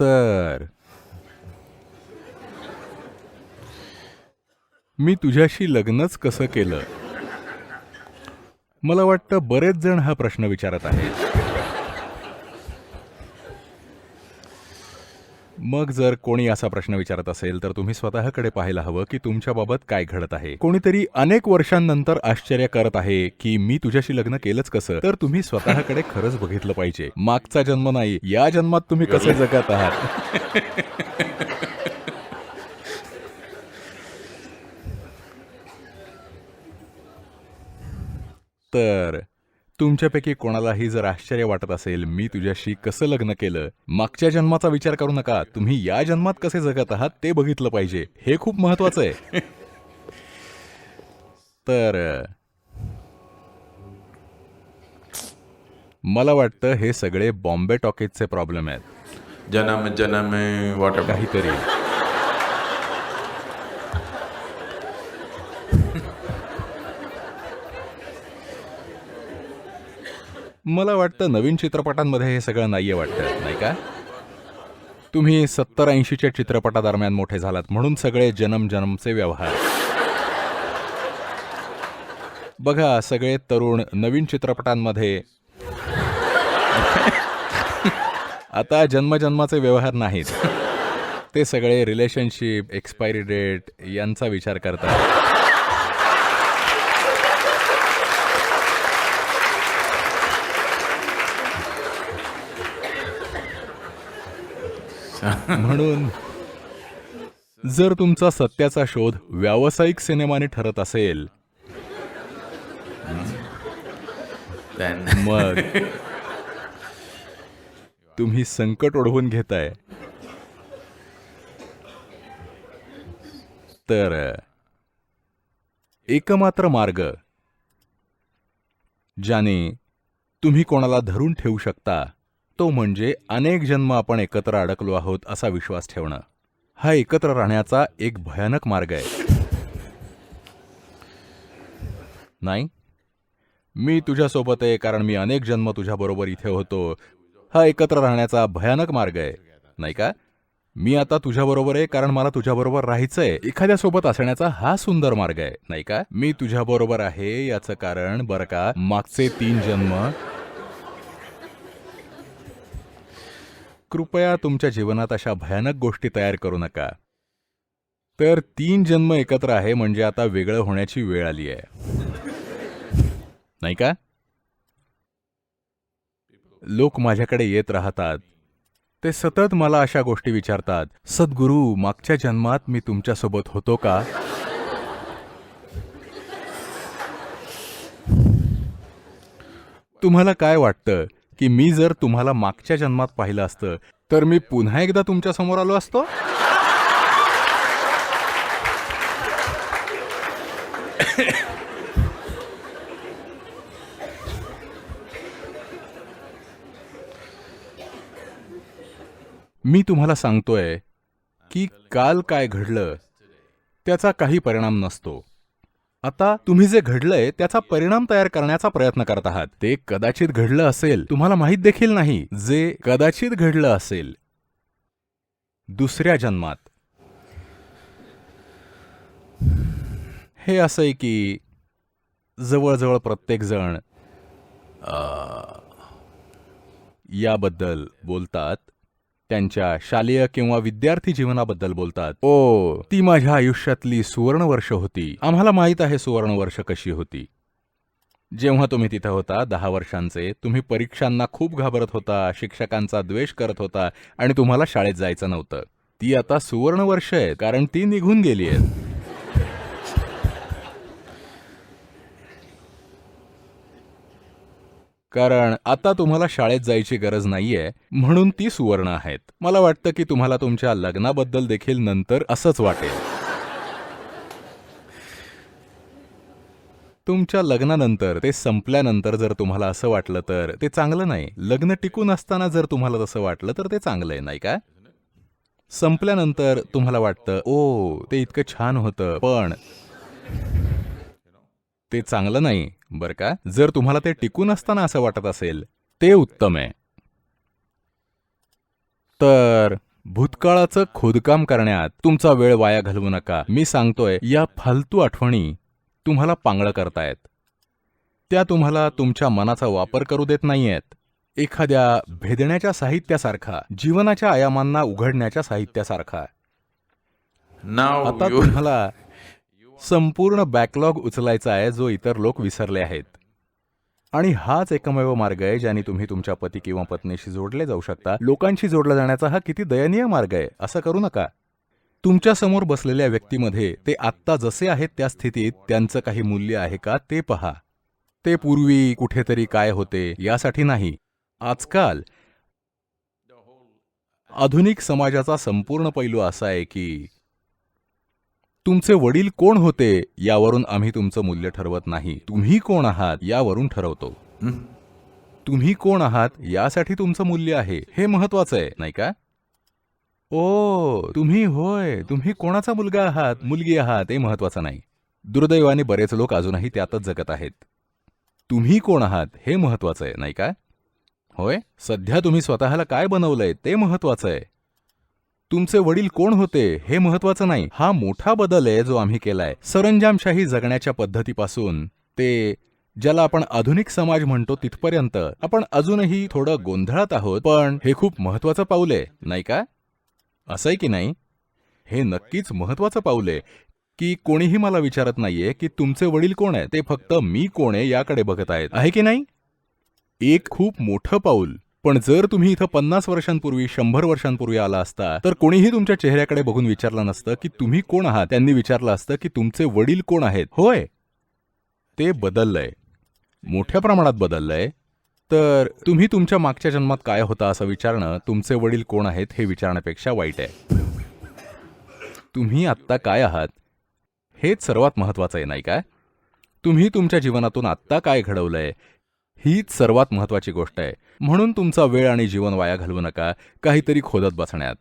तर. मी तुझ्याशी लग्नच कसं केलं? मला वाटतं बरेच जण हा प्रश्न विचारत आहेत. मग जर कोणी असा प्रश्न विचारत असेल तर तुम्ही स्वतःकडे पाहायला हवं की तुमच्याबाबत काय घडत आहे. कोणीतरी अनेक वर्षांनंतर आश्चर्य करत आहे की मी तुझ्याशी लग्न केलंच कसं? तर तुम्ही स्वतःकडे खरंच बघितलं पाहिजे. मागचा जन्म नाही या जन्मात तुम्ही कसे जगत आहात? तर तुमच्यापैकी कोणालाही जर आश्चर्य वाटत असेल मी तुझ्याशी कसं लग्न केलं मागच्या जन्माचा विचार करू नका तुम्ही या जन्मात कसे जगत आहात ते बघितलं पाहिजे. हे खूप महत्वाचं आहे. तर मला वाटतं हे सगळे बॉम्बे टॉकीजचे प्रॉब्लेम आहेत. जन्म जन्म वॉटर काहीतरी. मला वाटतं नवीन चित्रपटांमध्ये हे सगळं नाहीये वाटतं नाही का? तुम्ही सत्तर ऐंशीच्या चित्रपटादरम्यान मोठे झालात म्हणून सगळे जन्म जन्मचे व्यवहार. बघा सगळे तरुण नवीन चित्रपटांमध्ये. आता जन्मजन्माचे व्यवहार नाहीत. ते सगळे रिलेशनशिप एक्सपायरी डेट यांचा विचार करतात. म्हणून जर तुमचा सत्याचा शोध व्यावसायिक सिनेमाने ठरत असेल मग तुम्ही संकट ओढवून घेताय. तर एकमात्र मार्ग ज्याने तुम्ही कोणाला धरून ठेवू शकता तो म्हणजे अनेक जन्म आपण एकत्र अडकलो आहोत असा विश्वास ठेवणं. हा एकत्र राहण्याचा एक भयानक मार्ग आहे. नाही? मी तुझ्यासोबत आहे कारण मी अनेक जन्म तुझ्याबरोबर इथे होतो. हा एकत्र राहण्याचा भयानक मार्ग आहे नाही का? मी आता तुझ्याबरोबर आहे कारण मला तुझ्याबरोबर राहायचं आहे. एखाद्यासोबत असण्याचा हा सुंदर मार्ग आहे नाही का? मी तुझ्याबरोबर आहे याचं कारण बरं का मागचे तीन जन्म कृपया तुमच्या जीवनात अशा भयानक गोष्टी तयार करू नका. तर तीन जन्म एकत्र आहे म्हणजे आता वेगळं होण्याची वेळ आली आहे. नाही का? लोक माझ्याकडे येत राहतात. ते सतत मला अशा गोष्टी विचारतात. सद्गुरू मागच्या जन्मात मी तुमच्यासोबत होतो का? तुम्हाला काय वाटतं? की मी जर तुम्हाला मागच्या जन्मात पाहिलं असतं तर मी पुन्हा एकदा तुमच्यासमोर आलो असतो? मी तुम्हाला सांगतोय की काल काय घडलं त्याचा काही परिणाम नसतो. आता तुम्ही जे घडलंय त्याचा परिणाम तयार करण्याचा प्रयत्न करत आहात. ते कदाचित घडलं असेल. तुम्हाला माहीत देखील नाही जे कदाचित घडलं असेल. दुसऱ्या जन्मात. हे असं आहे की जवळजवळ प्रत्येक जण याबद्दल बोलतात. त्यांच्या शालेय किंवा विद्यार्थी जीवनाबद्दल बोलतात. ओ ती माझ्या आयुष्यातली सुवर्ण वर्ष होती. आम्हाला माहीत आहे सुवर्ण वर्ष कशी होती. जेव्हा तुम्ही तिथं होता दहा वर्षांचे तुम्ही परीक्षांना खूप घाबरत होता शिक्षकांचा द्वेष करत होता आणि तुम्हाला शाळेत जायचं नव्हतं. ती आता सुवर्ण वर्ष आहेत कारण ती निघून गेली आहेत. कारण आता तुम्हाला शाळेत जायची गरज नाहीये म्हणून ती सुवर्ण आहेत. मला वाटतं की तुम्हाला तुमच्या लग्नाबद्दल देखील नंतर असंच वाटेल. तुमच्या लग्नानंतर ते संपल्यानंतर जर तुम्हाला असं वाटलं तर ते चांगलं नाही. लग्न टिकून असताना जर तुम्हाला तसं वाटलं तर ते चांगलं आहे नाही का? संपल्यानंतर तुम्हाला वाटतं ओ ते इतकं छान होतं पण ते चांगलं नाही. बरं का? जर तुम्हाला ते टिकून असताना असं वाटत असेल ते उत्तम आहे. तर भूतकाळाचं खोदकाम करण्यात तुमचा वेळ वाया घालवू नका. मी सांगतोय या फालतू आठवणी तुम्हाला पांगळं करतायत. त्या तुम्हाला तुमच्या मनाचा वापर करू देत नाहीयेत. एखाद्या भेदण्याच्या साहित्यासारखा जीवनाच्या आयामांना उघडण्याच्या साहित्यासारखा. आता तुम्हाला संपूर्ण बॅकलॉग उचलायचा आहे जो इतर लोक विसरले आहेत. आणि हाच एकमेव मार्ग आहे ज्याने तुम्ही तुमच्या पती किंवा पत्नीशी जोडले जाऊ शकता. लोकांशी जोडला जाण्याचा हा किती दयनीय मार्ग आहे असं करू नका. तुमच्यासमोर बसलेल्या व्यक्तीमध्ये ते आत्ता जसे आहेत त्या स्थितीत त्यांचं काही मूल्य आहे का ते पहा. ते पूर्वी कुठेतरी काय होते यासाठी नाही. आजकाल आधुनिक समाजाचा संपूर्ण पैलू असा आहे की तुमचे वडील कोण होते यावरून आम्ही तुमचं मूल्य ठरवत नाही. तुम्ही कोण आहात यावरून ठरवतो? तुम्ही कोण आहात यासाठी तुमचं मूल्य आहे. हे महत्वाचं आहे नाही का? ओ तुम्ही होय. तुम्ही कोणाचा मुलगा आहात? मुलगी आहात हे महत्वाचं नाही. दुर्दैवाने बरेच लोक अजूनही त्यातच जगत आहेत. तुम्ही कोण आहात हे महत्वाचं आहे नाही का? होय? सध्या तुम्ही स्वतःला काय बनवलंय ते महत्वाचं आहे. तुमचे वडील कोण होते हे महत्वाचं नाही. हा मोठा बदल आहे जो आम्ही केलाय. सरंजामशाही जगण्याच्या पद्धतीपासून. ते ज्याला आपण आधुनिक समाज म्हणतो तिथपर्यंत. आपण अजूनही थोडं गोंधळात आहोत पण हे खूप महत्वाचं पाऊल आहे नाही का? असंय की नाही? हे नक्कीच महत्वाचं पाऊल आहे. की कोणीही मला विचारत नाहीये की तुमचे वडील कोण आहे ते फक्त मी कोण आहे याकडे बघत आहेत. आहे की नाही? एक खूप मोठं पाऊल. पण जर तुम्ही इथं पन्नास वर्षांपूर्वी शंभर वर्षांपूर्वी आला असता तर कोणीही तुमच्या चेहऱ्याकडे बघून विचारलं नसतं की तुम्ही कोण आहात. त्यांनी विचारलं असतं की तुमचे वडील कोण आहेत? होय. ते बदललंय. मोठ्या प्रमाणात बदललंय. तर तुम्ही तुमच्या मागच्या जन्मात काय होता असं विचारणं तुमचे वडील कोण आहेत हे विचारण्यापेक्षा वाईट आहे. तुम्ही आत्ता काय आहात? हेच सर्वात महत्वाचं आहे नाही काय तुम्ही तुमच्या जीवनातून आत्ता काय घडवलंय? हीच सर्वात महत्वाची गोष्ट आहे. म्हणून तुमचा वेळ आणि जीवन वाया घालवू नका. काहीतरी खोदत बसण्यात.